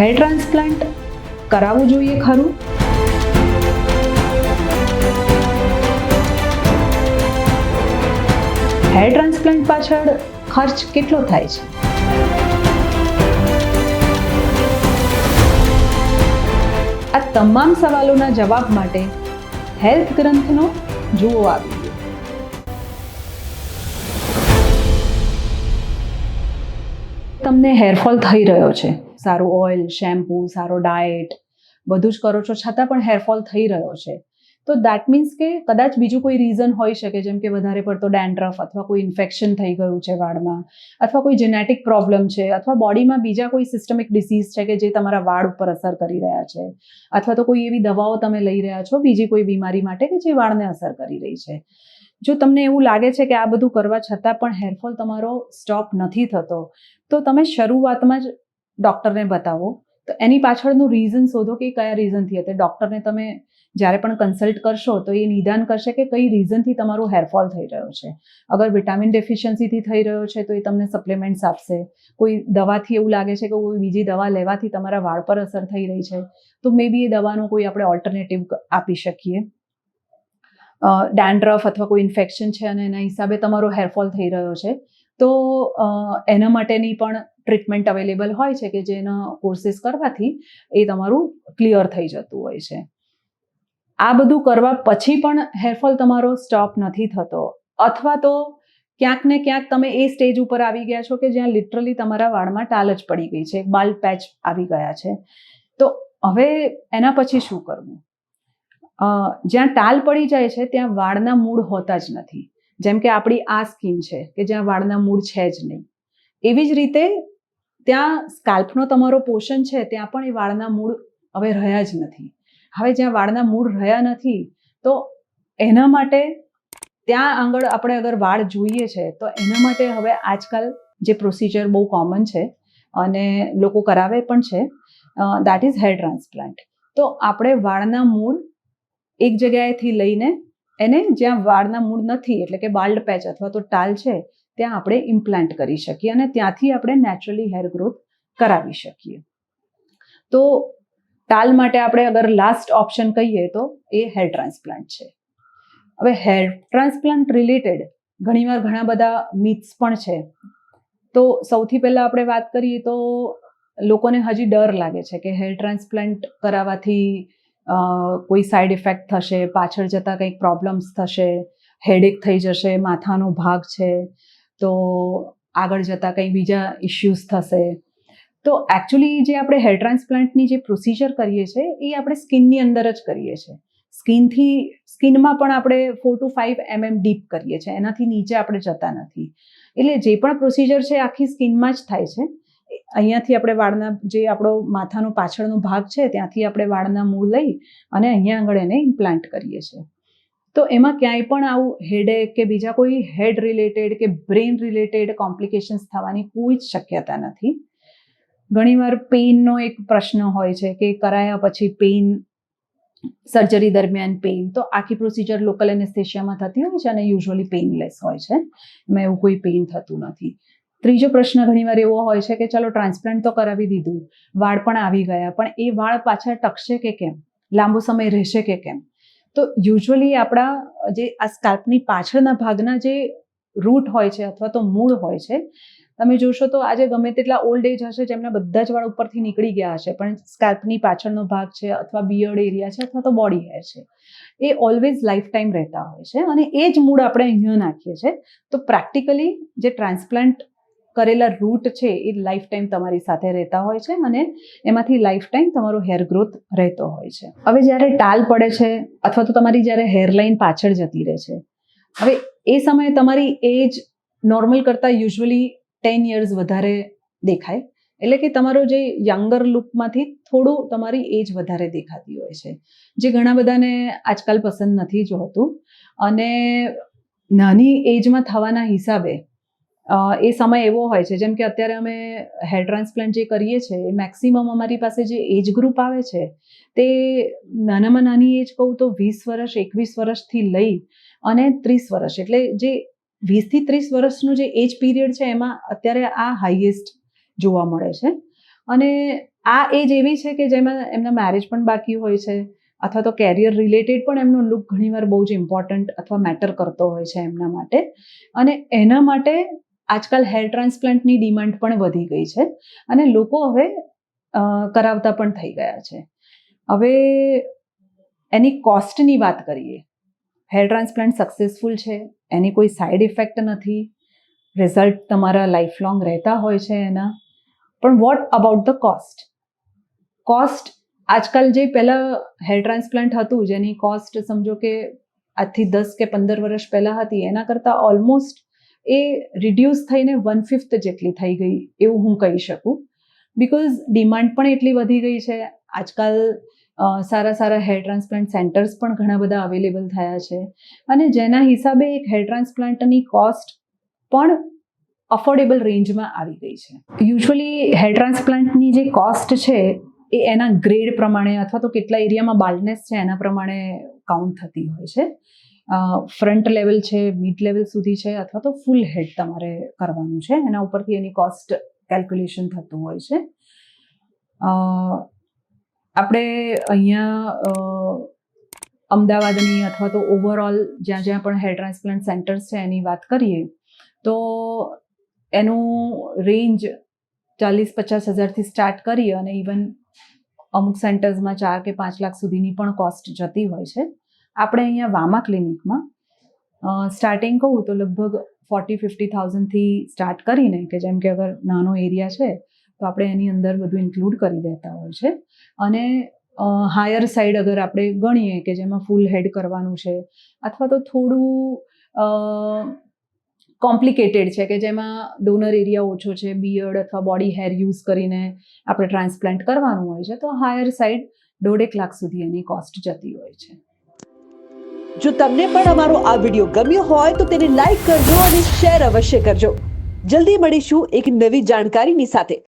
Hair transplant? કરાવવું જોઈએ ખરું? હેર ટ્રાન્સપ્લાન્ટ પાછળ ખર્ચ કેટલો થાય છે? આ તમામ સવાલોના જવાબ માટે હેલ્થ ગ્રંથનો જુઓ આ તમને હેરફોલ થઈ રહ્યો છે. સારું ઓઇલ, શેમ્પૂ, સારો ડાયટ, બધું જ કરો છો, છતાં પણ હેરફોલ થઈ રહ્યો છે. તો દેટ મીન્સ કે કદાચ બીજું કોઈ રીઝન હોઈ શકે, જેમ કે વધારે પડતો ડેન્ડ્રફ અથવા કોઈ ઇન્ફેક્શન થઈ ગયું છે વાળમાં, અથવા કોઈ જેનેટિક પ્રોબ્લેમ છે, અથવા બોડીમાં બીજા કોઈ સિસ્ટમિક ડિસીઝ છે કે જે તમારા વાળ ઉપર અસર કરી રહ્યા છે, અથવા તો કોઈ એવી દવાઓ તમે લઈ રહ્યા છો, બીજી કોઈ બીમારી માટે કે જે વાળને અસર કરી રહી છે. જો તમને એવું લાગે છે કે આ બધું કરવા છતાં પણ હેરફોલ તમારો સ્ટોપ નથી થતો, તો તમે શરૂઆતમાં જ ડૉક્ટરને બતાવો. તો એની પાછળનું રીઝન શોધો કે કયા રીઝનથી હતી. ડૉક્ટરને તમે જ્યારે પણ કન્સલ્ટ કરશો તો એ નિદાન કરશે કે કઈ રીઝનથી તમારો હેરફોલ થઈ રહ્યો છે. અગર વિટામિન ડેફિશિયન્સીથી થઈ રહ્યો છે તો એ તમને સપ્લિમેન્ટ્સ આપશે. કોઈ દવાથી એવું લાગે છે કે કોઈ બીજી દવા લેવાથી તમારા વાળ પર અસર થઈ રહી છે. તો મે બી એ દવાનું કોઈ આપણે ઓલ્ટરનેટિવ આપી શકીએ. ડેન્ડ્રફ અથવા કોઈ ઇન્ફેક્શન છે અને એના હિસાબે તમારો હેરફોલ થઈ રહ્યો છે. તો એના માટેની પણ ટ્રીટમેન્ટ અવેલેબલ હોય છે કે જેના કોર્સિસ કરવાથી એ તમારું ક્લિયર થઈ જતું હોય છે. આ બધું કરવા પછી પણ હેરફોલ તમારો સ્ટોપ નથી થતો. અથવા તો ક્યાંક ને ક્યાંક તમે એ સ્ટેજ ઉપર આવી ગયા છો કે જ્યાં લિટરલી તમારા વાળમાં ટાલ જ પડી ગઈ છે, બાલ પેચ આવી ગયા છે. તો હવે એના પછી શું કરવું? જ્યાં ટાલ પડી જાય છે ત્યાં વાળના મૂળ હોતા જ નથી. જેમ કે આપણી આ સ્કીન છે કે જ્યાં વાળના મૂળ છે જ નહીં. એવી જ રીતે ત્યાં સ્કાલ્પનો તમારો પોષણ છે, ત્યાં પણ એ વાળના મૂળ હવે રહ્યા જ નથી. હવે જ્યાં વાળના મૂળ રહ્યા નથી, તો એના માટે ત્યાં આગળ આપણે અગર વાળ જોઈએ છે, તો એના માટે હવે આજકાલ જે પ્રોસિજર બહુ કોમન છે અને લોકો કરાવે પણ છે દેટ ઇઝ હેર ટ્રાન્સપ્લાન્ટ તો આપણે વાળના મૂળ એક જગ્યાએથી લઈને એને જ્યાં વાળના મૂળ નથી, એટલે કે બાલ્ડ પેચ અથવા તો ટાલ છે ત્યાં આપણે ઇમ્પ્લાન્ટ કરી શકીએ અને ત્યાંથી આપણે નેચરલી હેર ગ્રોથ કરાવી શકીએ. તો ટાલ માટે આપણે અગર લાસ્ટ ઓપ્શન કહીએ તો એ હેર ટ્રાન્સપ્લાન્ટ છે. હવે હેર ટ્રાન્સપ્લાન્ટ રિલેટેડ ઘણીવાર ઘણા બધા મિથ્સ પણ છે. તો સૌથી પહેલાં આપણે વાત કરીએ તો લોકોને હજી ડર લાગે છે કે હેર ટ્રાન્સપ્લાન્ટ કરાવવાથી કોઈ સાઈડ ઇફેક્ટ થશે, પાછળ જતાં કંઈક પ્રોબ્લેમ્સ થશે હેડેક થઈ જશે, માથાનો ભાગ છે તો આગળ જતાં કંઈ બીજા ઇશ્યુઝ થશે. તો એકચ્યુઅલી જે આપણે હેર ટ્રાન્સપ્લાન્ટની જે પ્રોસિજર કરીએ છીએ એ આપણે સ્કિનની અંદર જ કરીએ છીએ સ્કિનથી સ્કિનમાં પણ આપણે four to five MM deep કરીએ છીએ. એનાથી નીચે આપણે જતા નથી. એટલે જે પણ પ્રોસિજર છે આખી સ્કિનમાં જ થાય છે. અહીંયાથી આપણે વાળના, જે આપણો માથાનો પાછળનો ભાગ છે, ત્યાંથી આપણે વાળના મૂળ લઈ અને અહીંયા આગળ એને ઇમ્પ્લાન્ટ કરીએ છીએ. તો એમાં ક્યાંય પણ આવું હેડેક કે બીજા કોઈ હેડ રિલેટેડ કે બ્રેન રિલેટેડ કોમ્પ્લિકેશન્સ થવાની કોઈ જ શક્યતા નથી. ઘણીવાર પેઇનનો એક પ્રશ્ન હોય છે કે કરાયા પછી પેઇન સર્જરી દરમિયાન પેઇન તો આખી પ્રોસિજર લોકલ એનેસ્થેશિયામાં થતી હોય છે અને યુઝ્યુઅલી પેઇનલેસ હોય છે. એમાં એવું કોઈ પેઇન થતું નથી. ત્રીજો પ્રશ્ન ઘણીવાર એવો હોય છે કે ચલો ટ્રાન્સપ્લાન્ટ તો કરાવી દીધું, વાળ પણ આવી ગયા, પણ એ વાળ પાછળ ટકશે કે કેમ? લાંબો સમય રહેશે કે કેમ? તો યુઝ્યુઅલી આપણા જે આ સ્કાલ્પની પાછળના ભાગના જે રૂટ હોય છે અથવા તો મૂળ હોય છે, તમે જોશો તો આજે ગમે તેટલા ઓલ્ડ એજ હશે જેમના બધા જ વાળ ઉપરથી નીકળી ગયા હશે, પણ સ્કાલ્પની પાછળનો ભાગ છે અથવા બિયર્ડ એરિયા છે અથવા તો બોડી હેર છે, એ ઓલવેઝ લાઈફ ટાઈમ રહેતા હોય છે અને એ જ મૂળ આપણે અહીંયા નાખીએ છીએ. તો પ્રેક્ટિકલી જે ટ્રાન્સપ્લાન્ટ કરેલા રૂટ છે એ લાઈફ ટાઈમ તમારી સાથે રહેતા હોય છે અને એમાંથી લાઈફ ટાઈમ તમારો હેર ગ્રોથ રહેતો હોય છે. હવે જ્યારે ટાલ પડે છે અથવા તો તમારી જ્યારે હેરલાઇન પાછળ જતી રહે છે, હવે એ સમયે તમારી એજ નોર્મલ કરતાં યુઝ્યુઅલી ટેન યર્સ વધારે દેખાય. એટલે કે તમારો જે યંગર લુકમાંથી થોડું તમારી એજ વધારે દેખાતી હોય છે, જે ઘણા બધાને આજકાલ પસંદ નથી જ હોતું અને નાની એજમાં થવાના હિસાબે એ સમય એવો હોય છે, જેમ કે અત્યારે અમે હેર ટ્રાન્સપ્લાન્ટ જે કરીએ છીએ એ મેક્સિમમ અમારી પાસે જે એજ ગ્રુપ આવે છે, તે નાનામાં નાની એજ કહું તો વીસ વર્ષ, એકવીસ વર્ષથી લઈ અને ત્રીસ વર્ષ, એટલે જે વીસથી ત્રીસ વર્ષનું જે એજ પીરિયડ છે, એમાં અત્યારે આ હાઈએસ્ટ જોવા મળે છે. અને આ એજ એવી છે કે જેમાં એમના મેરેજ પણ બાકી હોય છે, અથવા તો કેરિયર રિલેટેડ પણ એમનો લુક ઘણીવાર બહુ જ ઇમ્પોર્ટન્ટ અથવા મેટર કરતો હોય છે એમના માટે. અને એના માટે આજકાલ હેર ટ્રાન્સપ્લાન્ટની ડિમાન્ડ પણ વધી ગઈ છે અને લોકો હવે કરાવતા પણ થઈ ગયા છે. હવે એની કોસ્ટની વાત કરીએ હેર ટ્રાન્સપ્લાન્ટ સક્સેસફુલ છે, એની કોઈ સાઈડ ઇફેક્ટ નથી રિઝલ્ટ તમારા લાઈફ લોંગ રહેતા હોય છે એના. પણ what about the cost cost આજકાલ જે પહેલાં હેર ટ્રાન્સપ્લાન્ટ હતું, જેની કોસ્ટ સમજો કે આજથી દસ કે પંદર વર્ષ પહેલાં હતી, એના કરતાં ઓલમોસ્ટ એ રિડ્યુસ થઈને વન ફિફ્થ જેટલી થઈ ગઈ, એવું હું કહી શકું. બિકોઝ ડિમાન્ડ પણ એટલી વધી ગઈ છે. આજકાલ સારા સારા હેર ટ્રાન્સપ્લાન્ટ સેન્ટર્સ પણ ઘણા બધા અવેલેબલ થયા છે. અને જેના હિસાબે એક હેર ટ્રાન્સપ્લાન્ટની કોસ્ટ પણ અફોર્ડેબલ રેન્જમાં આવી ગઈ છે. યુઝ્યુઅલી હેર ટ્રાન્સપ્લાન્ટની જે કોસ્ટ છે, એ એના ગ્રેડ પ્રમાણે અથવા તો કેટલા એરિયામાં બાલ્ડનેસ છે એના પ્રમાણે કાઉન્ટ થતી હોય છે. ફ્રન્ટ લેવલ છે મિડ લેવલ સુધી છે અથવા તો ફૂલ હેડ તમારે કરવાનું છે. એના ઉપરથી એની કોસ્ટ કેલ્ક્યુલેશન થતું હોય છે. આપણે અહીંયા અમદાવાદની અથવા તો ઓવરઓલ જ્યાં જ્યાં પણ હેર ટ્રાન્સપ્લાન્ટ સેન્ટર્સ છે એની વાત કરીએ, તો એનું રેન્જ ચાલીસ પચાસ હજારથી સ્ટાર્ટ કરી અને ઇવન અમુક સેન્ટર્સમાં ચાર કે પાંચ લાખ સુધીની પણ કોસ્ટ જતી હોય છે. આપણે અહીંયા વામા ક્લિનિકમાં સ્ટાર્ટિંગ કહું તો લગભગ ફોર્ટી ફિફ્ટી થાઉઝન્ડથી સ્ટાર્ટ કરીને, કે જેમ કે અગર નાનો એરિયા છે, તો આપણે એની અંદર બધું ઇન્ક્લુડ કરી દેતા હોય છે. અને હાયર સાઈડ અગર આપણે ગણીએ કે જેમાં ફૂલ હેડ કરવાનું છે, અથવા તો થોડું કોમ્પ્લિકેટેડ છે, કે જેમાં ડોનર એરિયા ઓછો છે બિયર્ડ અથવા બોડી હેર યુઝ કરીને આપણે ટ્રાન્સપ્લાન્ટ કરવાનું હોય છે, તો હાયર સાઈડ દોઢેક લાખ સુધી એની કોસ્ટ જતી હોય છે. જો તમને પણ અમારો આ વીડિયો ગમ્યો હોય તો તેને લાઈક કરજો અને શેર અવશ્ય કરજો. જલ્દી મળીશું એક નવી જાણકારીની સાથે.